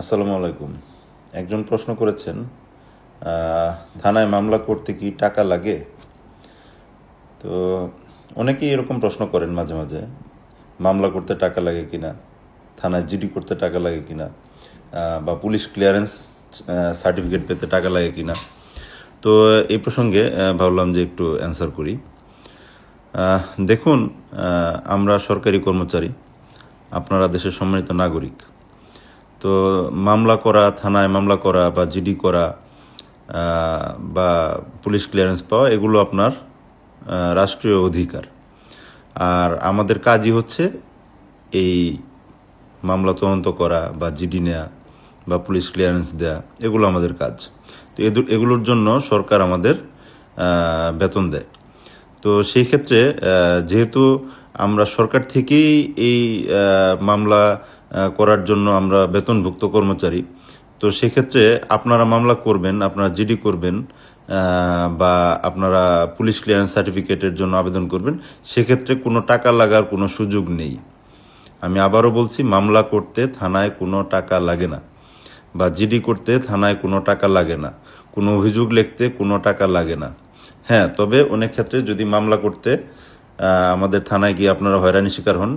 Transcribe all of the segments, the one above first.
আসসালামু আলাইকুম। একজন প্রশ্ন করেছেন থানায় মামলা করতে কি টাকা লাগে? তো অনেকেই এরকম প্রশ্ন করেন মাঝে মাঝে, মামলা করতে টাকা লাগে কিনা, থানায় জিডি করতে টাকা লাগে কিনা বা পুলিশ ক্লিয়ারেন্স সার্টিফিকেট পেতে টাকা লাগে কিনা। তো এই প্রসঙ্গে ভাবলাম যে একটু অ্যান্সার করি। দেখুন আমরা সরকারি কর্মচারী, আপনারা দেশের সম্মানিত নাগরিক। তো মামলা করা, থানায় মামলা করা বা জিডি করা বা পুলিশ ক্লিয়ারেন্স পাওয়া, এগুলো আপনার রাষ্ট্রীয় অধিকার। আর আমাদের কাজই হচ্ছে এই মামলা তদন্ত করা বা জিডি নেওয়া বা পুলিশ ক্লিয়ারেন্স দেওয়া এগুলো আমাদের কাজ। তো এগুলোর জন্য সরকার আমাদের বেতন দেয়। তো সেই ক্ষেত্রে যেহেতু আমরা সরকার থেকেই এই মামলা করার জন্য আমরা বেতনভুক্ত কর্মচারী, তো সেক্ষেত্রে আপনারা মামলা করবেন, আপনারা জিডি করবেন বা আপনারা পুলিশ ক্লিয়ারেন্স সার্টিফিকেটের জন্য আবেদন করবেন, সেক্ষেত্রে কোনো টাকা লাগার কোনো সুযোগ নেই। আমি আবারও বলছি, মামলা করতে থানায় কোনো টাকা লাগে না, বা জিডি করতে থানায় কোনো টাকা লাগে না, কোনো অভিযোগ লিখতে কোনো টাকা লাগে না। হ্যাঁ তবে অনেক ক্ষেত্রে যদি মামলা করতে আমাদের থানায় গিয়ে আপনারা হয়রানি শিকার হন,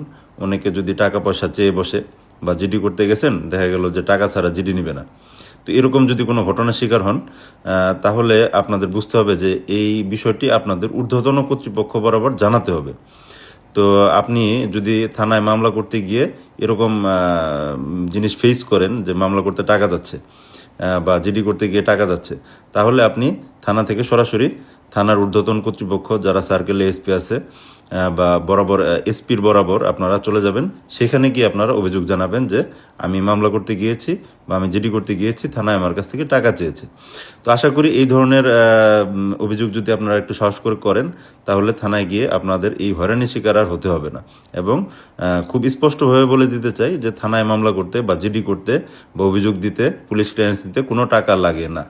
অনেকে যদি টাকা পয়সা চেয়ে বসে বা জিডি করতে গেছেন, দেখা গেল যে টাকা ছাড়া জিডি নিবে না। তো এরকম যদি কোনো ঘটনার শিকার হন তাহলে আপনাদের বুঝতে হবে যে এই বিষয়টি আপনাদের ঊর্ধ্বতন কর্তৃপক্ষ বরাবর জানাতে হবে। তো আপনি যদি থানায় মামলা করতে গিয়ে এরকম জিনিস ফেস করেন যে মামলা করতে টাকা যাচ্ছে বা জিডি করতে গিয়ে টাকা যাচ্ছে, তাহলে আপনি থানা থেকে সরাসরি থানার ঊর্ধ্বতন কর্তৃপক্ষ, যারা সার্কেলে এসপি আছে বা বরাবর এসপির বরাবর আপনারা চলে যাবেন। সেখানে গিয়ে আপনারা অভিযোগ জানাবেন যে আমি মামলা করতে গিয়েছি বা আমি জিডি করতে গিয়েছি, থানায় আমার কাছ থেকে টাকা চেয়েছে। তো আশা করি এই ধরনের অভিযোগ যদি আপনারা একটু সাহস করে করেন, তাহলে থানায় গিয়ে আপনাদের এই হয়রানি শিকার আর হতে হবে না। এবং খুব স্পষ্টভাবে বলে দিতে চাই যে থানায় মামলা করতে বা জিডি করতে বা অভিযোগ দিতে, পুলিশ ক্লিয়ারেন্স দিতে কোনো টাকা লাগে না।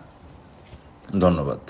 ধন্যবাদ।